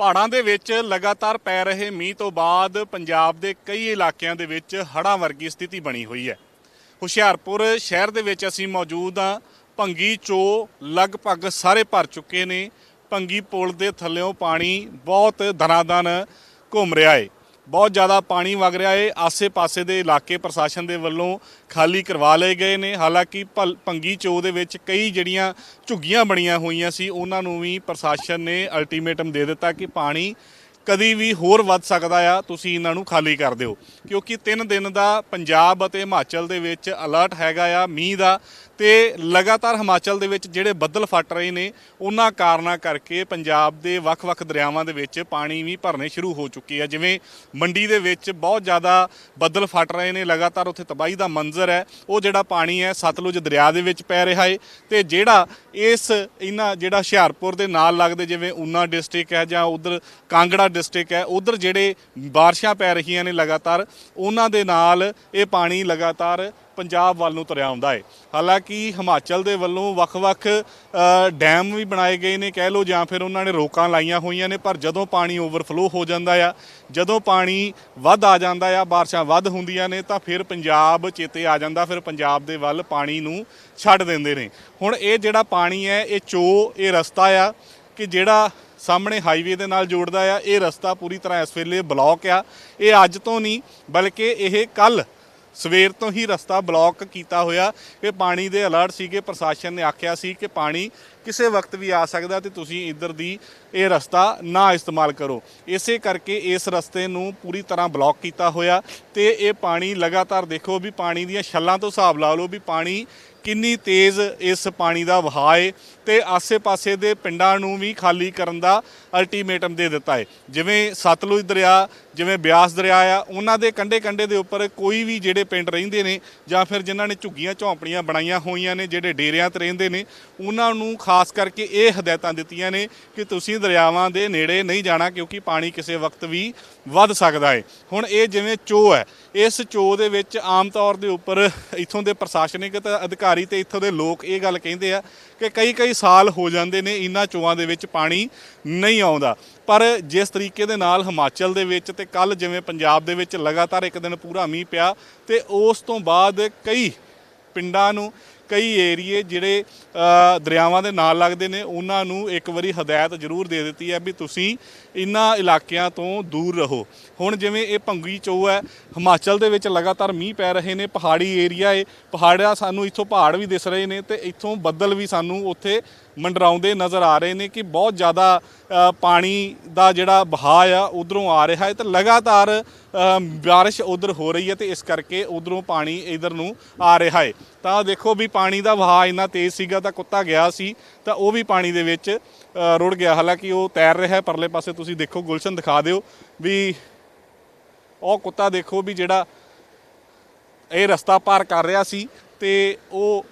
ਪਹਾੜਾਂ ਦੇ ਵਿੱਚ ਲਗਾਤਾਰ ਪੈ ਰਹੇ ਮੀਂਹ ਤੋਂ ਬਾਅਦ ਪੰਜਾਬ ਦੇ ਕਈ ਇਲਾਕਿਆਂ ਦੇ ਵਿੱਚ ਹੜ੍ਹਾਂ ਵਰਗੀ ਸਥਿਤੀ ਬਣੀ ਹੋਈ ਹੈ। ਹੁਸ਼ਿਆਰਪੁਰ ਸ਼ਹਿਰ ਦੇ ਵਿੱਚ ਅਸੀਂ ਮੌਜੂਦ ਹਾਂ। ਭੰਗੀ ਚੋ ਲਗਭਗ ਸਾਰੇ ਭਰ ਚੁੱਕੇ ਨੇ। ਭੰਗੀ ਪੁਲ ਦੇ ਥੱਲਿਓਂ ਪਾਣੀ ਬਹੁਤ ਦਨਾਦਨ ਘੁੰਮ ਰਿਹਾ ਏ ਬਹੁਤ ਜ਼ਿਆਦਾ ਪਾਣੀ ਵਗ ਰਿਹਾ ਏ। ਆਸੇ-ਪਾਸੇ ਦੇ ਇਲਾਕੇ ਪ੍ਰਸ਼ਾਸਨ ਦੇ ਵੱਲੋਂ ਖਾਲੀ ਕਰਵਾ ਲਏ ਗਏ ਨੇ। ਹਾਲਾਂਕਿ ਭਲ- ਭੰਗੀ ਚੋ ਦੇ ਵਿੱਚ ਕਈ ਜਿਹੜੀਆਂ ਝੁੱਗੀਆਂ ਬਣੀਆਂ ਹੋਈਆਂ ਸੀ, ਉਹਨਾਂ ਨੂੰ ਵੀ ਪ੍ਰਸ਼ਾਸਨ ਨੇ ਅਲਟੀਮੇਟਮ ਦੇ ਦਿੱਤਾ ਕਿ ਪਾਣੀ ਕਦੀ ਵੀ ਹੋਰ ਵੱਧ ਸਕਦਾ ਆ, ਤੁਸੀਂ ਇਹਨਾਂ ਨੂੰ ਖਾਲੀ ਕਰ ਦਿਓ। ਕਿਉਂਕਿ 3 ਦਿਨ ਦਾ ਪੰਜਾਬ ਅਤੇ ਹਿਮਾਚਲ ਦੇ ਵਿੱਚ ਅਲਰਟ ਹੈਗਾ ਆ ਮੀਂਹ ਦਾ ਤੇ ਲਗਾਤਾਰ ਹਿਮਾਚਲ ਦੇ ਵਿੱਚ ਜਿਹੜੇ ਬੱਦਲ ਫਟ ਰਹੇ ਨੇ, ਉਹਨਾਂ ਕਾਰਨਾਂ ਕਰਕੇ ਪੰਜਾਬ ਦੇ ਵੱਖ-ਵੱਖ ਦਰਿਆਵਾਂ ਦੇ ਵਿੱਚ ਪਾਣੀ ਵੀ ਭਰਨੇ ਸ਼ੁਰੂ ਹੋ ਚੁੱਕੇ ਆ। ਜਿਵੇਂ ਮੰਡੀ ਦੇ ਵਿੱਚ ਬਹੁਤ ਜ਼ਿਆਦਾ ਬੱਦਲ ਫਟ ਰਹੇ ਨੇ, ਲਗਾਤਾਰ ਉੱਥੇ ਤਬਾਹੀ ਦਾ ਮੰਜ਼ਰ ਹੈ, ਉਹ ਜਿਹੜਾ ਪਾਣੀ ਹੈ ਸਤਲੁਜ ਦਰਿਆ ਦੇ ਵਿੱਚ ਪੈ ਰਿਹਾ ਏ ਤੇ ਜਿਹੜਾ ਇਸ ਇਹਨਾਂ, ਜਿਹੜਾ ਹੁਸ਼ਿਆਰਪੁਰ ਦੇ ਨਾਲ ਲੱਗਦੇ ਜਿਵੇਂ ਊਨਾ ਡਿਸਟ੍ਰਿਕਟ ਹੈ ਜਾਂ ਉਧਰ ਕਾਂਗੜਾ ਡਿਸਟ੍ਰਿਕਟ ਹੈ, ਉਧਰ ਜਿਹੜੇ ਬਾਰਿਸ਼ਾਂ ਪੈ ਰਹੀਆਂ ਨੇ ਲਗਾਤਾਰ, ਉਹਨਾਂ ਦੇ ਨਾਲ ਇਹ ਪਾਣੀ ਲਗਾਤਾਰ ਪੰਜਾਬ ਵੱਲ ਨੂੰ ਤੁਰਿਆ ਆਉਂਦਾ ਹੈ। ਹਾਲਾਂਕਿ ਹਿਮਾਚਲ ਦੇ ਵੱਲੋਂ ਵੱਖ-ਵੱਖ ਡੈਮ ਵੀ ਬਣਾਏ ਗਏ ਨੇ, ਕਹਿ ਲਓ ਜਾਂ ਫਿਰ ਉਹਨਾਂ ਨੇ ਰੋਕਾਂ ਲਾਈਆਂ ਹੋਈਆਂ ਨੇ, ਪਰ ਜਦੋਂ ਪਾਣੀ ਓਵਰਫਲੋ ਹੋ ਜਾਂਦਾ ਆ, ਜਦੋਂ ਪਾਣੀ ਵੱਧ ਆ ਜਾਂਦਾ ਆ, ਬਾਰਿਸ਼ਾਂ ਵੱਧ ਹੁੰਦੀਆਂ ਨੇ, ਤਾਂ ਫਿਰ ਪੰਜਾਬ ਚੇਤੇ ਆ ਜਾਂਦਾ, ਫਿਰ ਪੰਜਾਬ ਦੇ ਵੱਲ ਪਾਣੀ ਨੂੰ ਛੱਡ ਦਿੰਦੇ ਨੇ। ਹੁਣ ਇਹ ਜਿਹੜਾ ਪਾਣੀ ਹੈ, ਇਹ ਚੋ, ਇਹ ਰਸਤਾ ਆ, ਕਿ ਜਿਹੜਾ ਸਾਹਮਣੇ ਹਾਈਵੇ ਦੇ ਨਾਲ ਜੋੜਦਾ ਆ। ਇਹ ਰਸਤਾ ਪੂਰੀ ਤਰ੍ਹਾਂ ਇਸ ਵੇਲੇ ਬਲੌਕ ਆ। ਇਹ ਅੱਜ ਤੋਂ ਨਹੀਂ, ਬਲਕਿ ਇਹ ਕੱਲ ਸਵੇਰ ਤੋਂ ਹੀ ਰਸਤਾ ਬਲੌਕ ਕੀਤਾ ਹੋਇਆ। ਇਹ ਪਾਣੀ ਦੇ ਅਲਰਟ ਸੀਗੇ, ਪ੍ਰਸ਼ਾਸਨ ਨੇ ਆਖਿਆ ਸੀ ਕਿ ਪਾਣੀ ਕਿਸੇ ਵਕਤ ਵੀ ਆ ਸਕਦਾ ਤੇ ਤੁਸੀਂ ਇੱਧਰ ਦੀ ਇਹ ਰਸਤਾ ਨਾ ਇਸਤੇਮਾਲ ਕਰੋ। ਇਸੇ ਕਰਕੇ ਇਸ ਰਸਤੇ ਨੂੰ ਪੂਰੀ ਤਰ੍ਹਾਂ ਬਲੌਕ ਕੀਤਾ ਹੋਇਆ ਤੇ ਇਹ ਪਾਣੀ ਲਗਾਤਾਰ ਦੇਖੋ ਵੀ ਪਾਣੀ ਦੀਆਂ ਛੱਲਾਂ ਤੋਂ ਹਿਸਾਬ ਲਾ ਲਓ ਵੀ ਪਾਣੀ ਕਿੰਨੀ ਤੇਜ਼ ਇਸ ਪਾਣੀ ਦਾ ਵਹਾਅ ਹੈ ਤੇ ਆਸੇ-ਪਾਸੇ ਦੇ ਪਿੰਡਾਂ ਨੂੰ ਵੀ ਖਾਲੀ ਕਰਨ ਦਾ ਅਲਟੀਮੇਟਮ ਦੇ ਦਿੱਤਾ ਹੈ ਜਿਵੇਂ ਸਤਲੁਜ ਦਰਿਆ, ਜਿਵੇਂ ਬਿਆਸ ਦਰਿਆ ਆ, ਉਹਨਾਂ ਦੇ ਕੰਢੇ-ਕੰਢੇ ਦੇ ਉੱਪਰ ਕੋਈ ਵੀ ਜਿਹੜੇ ਪਿੰਡ ਰਹਿੰਦੇ ਨੇ ਜਾਂ ਫਿਰ ਜਿਨ੍ਹਾਂ ਨੇ ਝੁੱਗੀਆਂ ਝੌਂਪੜੀਆਂ ਬਣਾਈਆਂ ਹੋਈਆਂ ਨੇ, ਜਿਹੜੇ ਡੇਰਿਆਂ ਤੇ ਰਹਿੰਦੇ ਨੇ, ਉਹਨਾਂ ਨੂੰ ਖਾਸ ਕਰਕੇ ਇਹ ਹਦਾਇਤਾਂ ਦਿੱਤੀਆਂ ਨੇ ਕਿ ਤੁਸੀਂ ਦਰਿਆਵਾਂ ਦੇ ਨੇੜੇ ਨਹੀਂ ਜਾਣਾ ਕਿਉਂਕਿ ਪਾਣੀ ਕਿਸੇ ਵਕਤ ਵੀ ਵੱਧ ਸਕਦਾ ਹੈ ਹੁਣ ਇਹ ਜਿਵੇਂ ਚੋ ਹੈ, ਇਸ ਚੋ ਦੇ ਵਿੱਚ ਆਮ ਤੌਰ ਦੇ ਉੱਪਰ ਇਥੋਂ ਦੇ ਪ੍ਰਸ਼ਾਸਨਿਕ ਅਧਿਕਾਰੀ ਤੇ ਇਥੋਂ ਦੇ ਲੋਕ ਇਹ ਗੱਲ ਕਹਿੰਦੇ ਆ ਕਿ ਕਈ ਕਈ ਸਾਲ ਹੋ ਜਾਂਦੇ ਨੇ ਇਹਨਾਂ ਚੋਆਂ ਦੇ ਵਿੱਚ ਪਾਣੀ ਨਹੀਂ ਆਉਂਦਾ। ਪਰ ਜਿਸ ਤਰੀਕੇ ਦੇ ਨਾਲ ਹਿਮਾਚਲ ਦੇ ਵਿੱਚ ਤੇ ਕੱਲ ਜਿਵੇਂ ਪੰਜਾਬ ਦੇ ਵਿੱਚ ਲਗਾਤਾਰ ਇੱਕ ਦਿਨ ਪੂਰਾ ਮੀਂਹ ਪਿਆ ਤੇ ਉਸ ਤੋਂ ਬਾਅਦ ਕਈ ਪਿੰਡਾਂ ਨੂੰ ਕਈ ਏਰੀਏ ਜਿਹੜੇ ਦਰਿਆਵਾਂ ਦੇ ਨਾਲ ਲੱਗਦੇ ਨੇ, ਉਹਨਾਂ ਨੂੰ ਇੱਕ ਵਾਰੀ ਹਦਾਇਤ ਜ਼ਰੂਰ ਦੇ ਦਿੱਤੀ ਹੈ ਵੀ ਤੁਸੀਂ ਇਹਨਾਂ ਇਲਾਕਿਆਂ ਤੋਂ ਦੂਰ ਰਹੋ। ਹੁਣ ਜਿਵੇਂ ਇਹ ਭੰਗੀ ਚੋ ਹੈ, ਹਿਮਾਚਲ ਦੇ ਵਿੱਚ ਲਗਾਤਾਰ ਮੀਂਹ ਪੈ ਰਹੇ ਨੇ, ਪਹਾੜੀ ਏਰੀਆ ਏ, ਪਹਾੜਾਂ ਸਾਨੂੰ ਇੱਥੋਂ ਪਹਾੜ ਵੀ ਦਿਸ ਰਹੇ ਨੇ ਤੇ ਇੱਥੋਂ ਬੱਦਲ ਵੀ ਸਾਨੂੰ ਉੱਥੇ ਮੰਡਰਾਉਂਦੇ ਨਜ਼ਰ ਆ ਰਹੇ ਨੇ ਕਿ ਬਹੁਤ ਜ਼ਿਆਦਾ ਪਾਣੀ ਦਾ ਜਿਹੜਾ ਵਹਾਅ ਆ ਉਧਰੋਂ ਆ ਰਿਹਾ ਹੈ ਤੇ ਲਗਾਤਾਰ ਅ, ਬਾਰਿਸ਼ ਉਧਰ ਹੋ ਰਹੀ ਹੈ ਤੇ ਇਸ ਕਰਕੇ ਉਧਰੋਂ ਪਾਣੀ ਇਧਰ ਨੂੰ ਆ ਰਿਹਾ ਹੈ। ਤਾਂ ਦੇਖੋ ਵੀ ਪਾਣੀ ਦਾ ਵਹਾਅ ਇੰਨਾ ਤੇਜ਼ ਸੀਗਾ ਤਾਂ ਕੁੱਤਾ ਗਿਆ ਸੀ ਤਾਂ ਉਹ ਵੀ ਪਾਣੀ ਦੇ ਵਿੱਚ ਰੁੜ ਗਿਆ। ਹਾਲਾਂਕਿ ਉਹ ਤੈਰ ਰਿਹਾ ਹੈ ਪਰਲੇ ਪਾਸੇ ਤੁਸੀਂ ਦੇਖੋ ਗੁਲਸ਼ਨ ਦਿਖਾ ਦਿਓ ਵੀ ਉਹ ਕੁੱਤਾ ਦੇਖੋ ਵੀ ਜਿਹੜਾ ਇਹ ਰਸਤਾ ਪਾਰ ਕਰ ਰਿਹਾ ਸੀ ਤੇ ਉਹ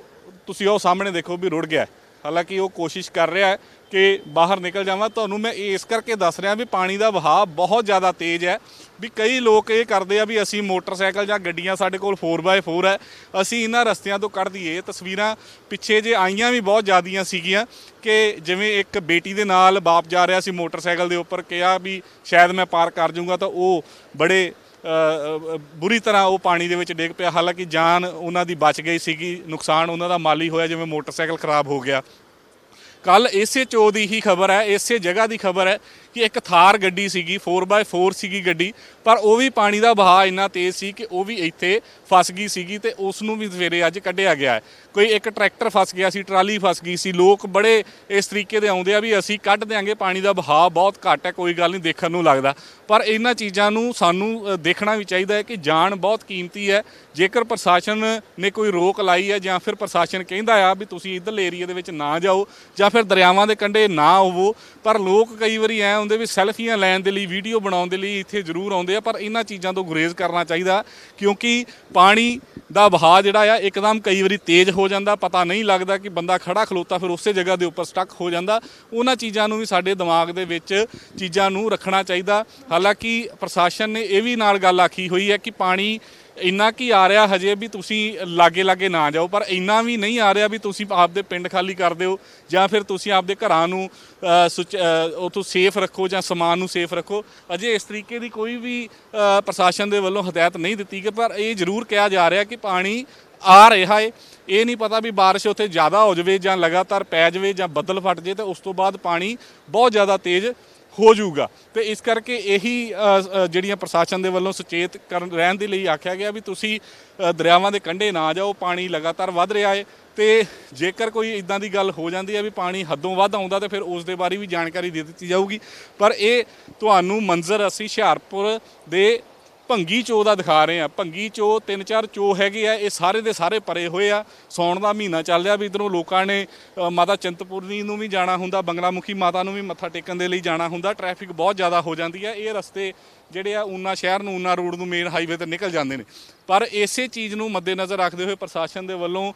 ਤੁਸੀਂ ਉਹ ਸਾਹਮਣੇ ਦੇਖੋ ਵੀ ਰੁੜ ਗਿਆ। ਹਾਲਾਂਕਿ ਉਹ ਕੋਸ਼ਿਸ਼ ਕਰ ਰਿਹਾ ਹੈ ਕਿ ਬਾਹਰ ਨਿਕਲ ਜਾਵਾਂ। ਤੁਹਾਨੂੰ ਮੈਂ ਇਸ ਕਰਕੇ ਦੱਸ ਰਿਹਾ ਵੀ ਪਾਣੀ ਦਾ ਵਹਾਅ ਬਹੁਤ ਜ਼ਿਆਦਾ ਤੇਜ਼ ਹੈ ਵੀ ਕਈ ਲੋਕ ਇਹ ਕਰਦੇ ਆ ਵੀ ਅਸੀਂ ਮੋਟਰਸਾਈਕਲ ਜਾਂ ਗੱਡੀਆਂ ਸਾਡੇ ਕੋਲ 4x4 ਹੈ। ਅਸੀਂ ਇਹਨਾਂ ਰਸਤਿਆਂ ਤੋਂ ਕੱਢ ਦਈਏ। ਤਸਵੀਰਾਂ ਪਿੱਛੇ ਜੇ ਆਈਆਂ ਵੀ ਬਹੁਤ ਜ਼ਿਆਦੀਆਂ ਸੀਗੀਆਂ ਕਿ ਜਿਵੇਂ ਇੱਕ ਬੇਟੀ ਦੇ ਨਾਲ ਬਾਪ ਜਾ ਰਿਹਾ ਸੀ ਮੋਟਰਸਾਈਕਲ ਦੇ ਉੱਪਰ, ਕਿਹਾ ਵੀ ਸ਼ਾਇਦ ਮੈਂ ਪਾਰ ਕਰ ਜਾਊਂਗਾ ਤਾਂ ਉਹ ਬੜੇ ਬੁਰੀ ਤਰ੍ਹਾਂ ਉਹ ਪਾਣੀ ਦੇ ਵਿੱਚ ਡਿੱਗ ਪਿਆ। ਹਾਲਾਂਕਿ ਜਾਨ ਉਹਨਾਂ ਦੀ ਬਚ ਗਈ ਸੀਗੀ, ਨੁਕਸਾਨ ਉਹਨਾਂ ਦਾ ਮਾਲੀ ਹੋਇਆ, ਜਿਵੇਂ ਮੋਟਰਸਾਈਕਲ ਖਰਾਬ ਹੋ ਗਿਆ। ਕੱਲ ਇਸੇ ਚੋ ਦੀ ਹੀ ਖਬਰ ਹੈ, ਇਸੇ ਜਗ੍ਹਾ ਦੀ ਖਬਰ ਹੈ ਕਿ ਇੱਕ ਥਾਰ ਗੱਡੀ ਸੀਗੀ 4x4 ਸੀਗੀ ਗੱਡੀ, ਪਰ ਉਹ ਵੀ ਪਾਣੀ ਦਾ ਵਹਾਅ ਇੰਨਾ ਤੇਜ਼ ਸੀ ਕਿ ਉਹ ਵੀ ਇੱਥੇ ਫਸ ਗਈ ਸੀਗੀ ਤੇ ਉਸ ਨੂੰ ਵੀ ਸਵੇਰੇ ਅੱਜ ਕੱਢਿਆ ਗਿਆ ਹੈ। ਕੋਈ ਇੱਕ ਟਰੈਕਟਰ ਫਸ ਗਿਆ ਸੀ, ਟਰਾਲੀ ਫਸ ਗਈ ਸੀ, ਲੋਕ ਬੜੇ ਇਸ ਤਰੀਕੇ ਦੇ ਆਉਂਦੇ ਆ ਵੀ ਅਸੀਂ ਕੱਢ ਦਿਆਂਗੇ, ਪਾਣੀ ਦਾ ਵਹਾਅ ਬਹੁਤ ਘੱਟ ਹੈ, ਕੋਈ ਗੱਲ ਨਹੀਂ ਦੇਖਣ ਨੂੰ ਲੱਗਦਾ। ਪਰ ਇਹਨਾਂ ਚੀਜ਼ਾਂ ਨੂੰ ਸਾਨੂੰ ਦੇਖਣਾ ਵੀ ਚਾਹੀਦਾ ਹੈ ਕਿ ਜਾਨ ਬਹੁਤ ਕੀਮਤੀ ਹੈ। ਜੇਕਰ ਪ੍ਰਸ਼ਾਸਨ ਨੇ ਕੋਈ ਰੋਕ ਲਾਈ ਹੈ ਜਾਂ ਫਿਰ ਪ੍ਰਸ਼ਾਸਨ ਕਹਿੰਦਾ ਆ ਵੀ ਤੁਸੀਂ ਇਧਰਲੇ ਏਰੀਆ ਦੇ ਵਿੱਚ ਨਾ ਜਾਓ ਜਾਂ ਫਿਰ ਦਰਿਆਵਾਂ ਦੇ ਕੰਢੇ ਨਾ ਹੋਵੋ, ਪਰ ਲੋਕ ਕਈ ਵਾਰੀ ਐ ਹੁੰਦੇ ਵੀ ਸੈਲਫੀਆਂ ਲੈਣ ਦੇ ਲਈ, ਵੀਡੀਓ ਬਣਾਉਣ ਦੇ ਲਈ ਇੱਥੇ ਜ਼ਰੂਰ ਆਉਂਦੇ ਆ, ਪਰ ਇਹਨਾਂ ਚੀਜ਼ਾਂ ਤੋਂ ਗੁਰੇਜ਼ ਕਰਨਾ ਚਾਹੀਦਾ, ਕਿਉਂਕਿ ਪਾਣੀ ਦਾ ਵਹਾਅ ਜਿਹੜਾ ਆ, ਇੱਕਦਮ ਕਈ ਵਾਰੀ ਤੇਜ਼ ਹੋ ਜਾਂਦਾ, ਪਤਾ ਨਹੀਂ ਲੱਗਦਾ ਕਿ ਬੰਦਾ ਖੜਾ ਖਲੋਤਾ, ਫਿਰ ਉਸੇ ਜਗ੍ਹਾ ਦੇ ਉੱਪਰ ਸਟਕ ਹੋ ਜਾਂਦਾ। ਉਹਨਾਂ ਚੀਜ਼ਾਂ ਨੂੰ ਵੀ ਸਾਡੇ ਦਿਮਾਗ ਦੇ ਵਿੱਚ ਚੀਜ਼ਾਂ ਨੂੰ ਰੱਖਣਾ ਚਾਹੀਦਾ। ਹਾਲਾਂਕਿ ਪ੍ਰਸ਼ਾਸਨ ਨੇ ਇਹ ਵੀ ਨਾਲ ਗੱਲ ਆਖੀ ਹੋਈ ਹੈ ਕਿ ਪਾਣੀ ਇੰਨਾ ਕੀ ਆ ਰਿਹਾ ਹਜੇ ਵੀ ਤੁਸੀਂ ਲਾਗੇ ਲਾਗੇ ਨਾ ਜਾਓ ਪਰ ਇੰਨਾ ਵੀ ਨਹੀਂ ਆ ਰਿਹਾ ਵੀ ਤੁਸੀਂ ਆਪਦੇ ਪਿੰਡ ਖਾਲੀ ਕਰ ਦਿਓ ਜਾਂ ਫਿਰ ਤੁਸੀਂ ਆਪਦੇ ਘਰਾਂ ਨੂੰ ਅ, ਸੁਚ- ਉੱਥੋਂ ਸੇਫ ਰੱਖੋ ਜਾਂ ਸਮਾਨ ਨੂੰ ਸੇਫ ਰੱਖੋ। ਅਜੇ ਇਸ ਤਰੀਕੇ ਦੀ ਕੋਈ ਵੀ ਪ੍ਰਸ਼ਾਸਨ ਦੇ ਵੱਲੋਂ ਹਦਾਇਤ ਨਹੀਂ ਦਿੱਤੀ ਗਈ ਪਰ ਇਹ ਜ਼ਰੂਰ ਕਿਹਾ ਜਾ ਰਿਹਾ ਕਿ ਪਾਣੀ ਆ ਰਿਹਾ ਏ। ਇਹ ਨਹੀਂ ਪਤਾ ਵੀ ਬਾਰਿਸ਼ ਉੱਥੇ ਜ਼ਿਆਦਾ ਹੋ ਜਾਵੇ ਜਾਂ ਲਗਾਤਾਰ ਪੈ ਜਾਵੇ ਜਾਂ ਬੱਦਲ ਫਟ ਜੇ ਤੇ ਉਸ ਤੋਂ ਬਾਅਦ ਪਾਣੀ ਬਹੁਤ ਜ਼ਿਆਦਾ ਤੇਜ਼ ਹੋ ਜਾਊਗਾ। ਤੇ ਇਸ ਕਰਕੇ ਇਹੀ ਜਿਹੜੀਆਂ ਪ੍ਰਸ਼ਾਸਨ ਦੇ ਵੱਲੋਂ ਸੁਚੇਤ ਕਰਨ, ਰਹਿਣ ਦੇ ਲਈ ਆਖਿਆ ਗਿਆ ਵੀ ਤੁਸੀਂ ਦਰਿਆਵਾਂ ਦੇ ਕੰਢੇ ਨਾ ਜਾਓ, ਪਾਣੀ ਲਗਾਤਾਰ ਵੱਧ ਰਿਹਾ ਹੈ ਤੇ ਜੇਕਰ ਕੋਈ ਇਦਾਂ ਦੀ ਗੱਲ ਹੋ ਜਾਂਦੀ ਹੈ ਵੀ ਪਾਣੀ ਹੱਦੋਂ ਵੱਧ ਆਉਂਦਾ ਤੇ ਫਿਰ ਉਸ ਦੇ ਬਾਰੇ ਵੀ ਜਾਣਕਾਰੀ ਦੇ ਦਿੱਤੀ ਜਾਊਗੀ। ਪਰ ਇਹ ਤੁਹਾਨੂੰ ਮੰਜ਼ਰ ਅਸੀਂ ਹੁਸ਼ਿਆਰਪੁਰ ਦੇ ਭੰਗੀ ਚੋ ਦਾ ਦਿਖਾ ਰਹੇ ਆ ਭੰਗੀ ਚੋ ਤਿੰਨ ਚਾਰ ਚੋ ਹੈਗੇ ਆ, ਇਹ ਸਾਰੇ ਦੇ ਸਾਰੇ ਪਰੇ ਹੋਏ ਆ। ਸੌਣ ਦਾ ਮਹੀਨਾ ਚੱਲ ਰਿਹਾ ਵੀ ਇਧਰੋਂ ਲੋਕਾਂ ਨੇ ਮਾਤਾ ਚਿੰਤਪੁਰਨੀ ਨੂੰ ਵੀ ਜਾਣਾ ਹੁੰਦਾ, ਬੰਗਲਾਮੁਖੀ ਮਾਤਾ ਨੂੰ ਵੀ ਮੱਥਾ ਟੇਕਣ ਦੇ ਲਈ ਜਾਣਾ ਹੁੰਦਾ। ਟ੍ਰੈਫਿਕ ਬਹੁਤ ਜ਼ਿਆਦਾ ਹੋ ਜਾਂਦੀ ਹੈ ਇਹ ਰਸਤੇ ਜਿਹੜੇ ਆ ਊਨਾ ਸ਼ਹਿਰ ਨੂੰ, ਊਨਾ ਰੋਡ ਨੂੰ ਮੇਨ ਹਾਈਵੇ ਤੇ ਨਿਕਲ ਜਾਂਦੇ ਨੇ। ਪਰ ਇਸੇ ਚੀਜ਼ ਨੂੰ ਮੱਦੇਨਜ਼ਰ ਰੱਖਦੇ ਹੋਏ ਪ੍ਰਸ਼ਾਸਨ ਦੇ ਵੱਲੋਂ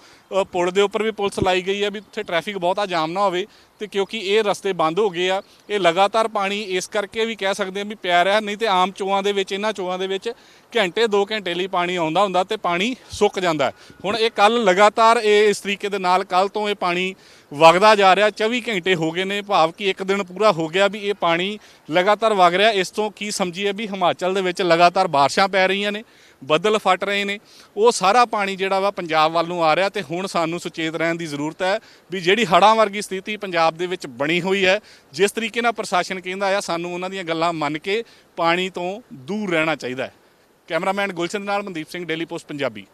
ਪੁਲ ਦੇ ਉੱਪਰ ਵੀ ਪੁਲਿਸ ਲਾਈ ਗਈ ਹੈ ਵੀ ਉੱਥੇ ਟ੍ਰੈਫਿਕ ਬਹੁਤਾ ਜਾਮ ਨਾ ਹੋਵੇ। ਤੇ ਕਿਉਂਕਿ ਇਹ ਰਸਤੇ ਬੰਦ ਹੋ ਗਏ ਆ, ਇਹ ਲਗਾਤਾਰ ਪਾਣੀ ਇਸ ਕਰਕੇ ਵੀ ਕਹਿ ਸਕਦੇ ਆ ਵੀ ਪਿਆ ਰਿਹਾ, ਨਹੀਂ ਤੇ ਆਮ ਚੋਆਂ ਦੇ ਵਿੱਚ ਇਹਨਾਂ ਚੋਆਂ ਦੇ ਵਿੱਚ ਘੰਟੇ 2 ਘੰਟੇ ਲਈ ਪਾਣੀ ਆਉਂਦਾ ਹੁੰਦਾ ਤੇ ਪਾਣੀ ਸੁੱਕ ਜਾਂਦਾ। ਹੁਣ ਇਹ ਕੱਲ ਲਗਾਤਾਰ ਇਹ ਇਸ ਤਰੀਕੇ ਦੇ ਨਾਲ ਕੱਲ ਤੋਂ ਇਹ ਪਾਣੀ ਵਗਦਾ ਜਾ ਰਿਹਾ 24 ਘੰਟੇ ਹੋ ਗਏ ਨੇ, ਭਾਵ ਕਿ ਇੱਕ ਦਿਨ ਪੂਰਾ ਹੋ ਗਿਆ ਵੀ ਇਹ ਪਾਣੀ ਲਗਾਤਾਰ ਵਗ ਰਿਹਾ। ਇਸ ਤੋਂ ਕੀ ਸਮਝੀਏ ਵੀ ਹਿਮਾਚਲ ਦੇ ਵਿੱਚ ਲਗਾਤਾਰ ਬਾਰਿਸ਼ਾਂ ਪੈ ਰਹੀਆਂ ਨੇ, ਬੱਦਲ ਫਟ ਰਹੇ ਨੇ। ਉਹ ਸਾਰਾ ਪਾਣੀ ਜਿਹੜਾ ਵਾ ਪੰਜਾਬ ਵੱਲ ਨੂੰ ਆ ਰਿਹਾ ਤੇ ਹੁਣ ਸਾਨੂੰ ਸੁਚੇਤ ਰਹਿਣ ਦੀ ਜ਼ਰੂਰਤ ਹੈ ਵੀ ਜਿਹੜੀ ਹੜ੍ਹਾਂ ਵਰਗੀ ਸਥਿਤੀ ਪੰਜਾਬ ਦੇ ਵਿੱਚ ਬਣੀ ਹੋਈ ਹੈ, ਜਿਸ ਤਰੀਕੇ ਨਾਲ ਪ੍ਰਸ਼ਾਸਨ ਕਹਿੰਦਾ ਆ, ਸਾਨੂੰ ਉਹਨਾਂ ਦੀਆਂ ਗੱਲਾਂ ਮੰਨ ਕੇ ਪਾਣੀ ਤੋਂ ਦੂਰ ਰਹਿਣਾ ਚਾਹੀਦਾ ਹੈ। ਕੈਮਰਾਮੈਨ ਗੁਲਸ਼ਨ ਨਾਲ ਮਨਦੀਪ ਸਿੰਘ, ਡੇਲੀ ਪੋਸਟ ਪੰਜਾਬੀ।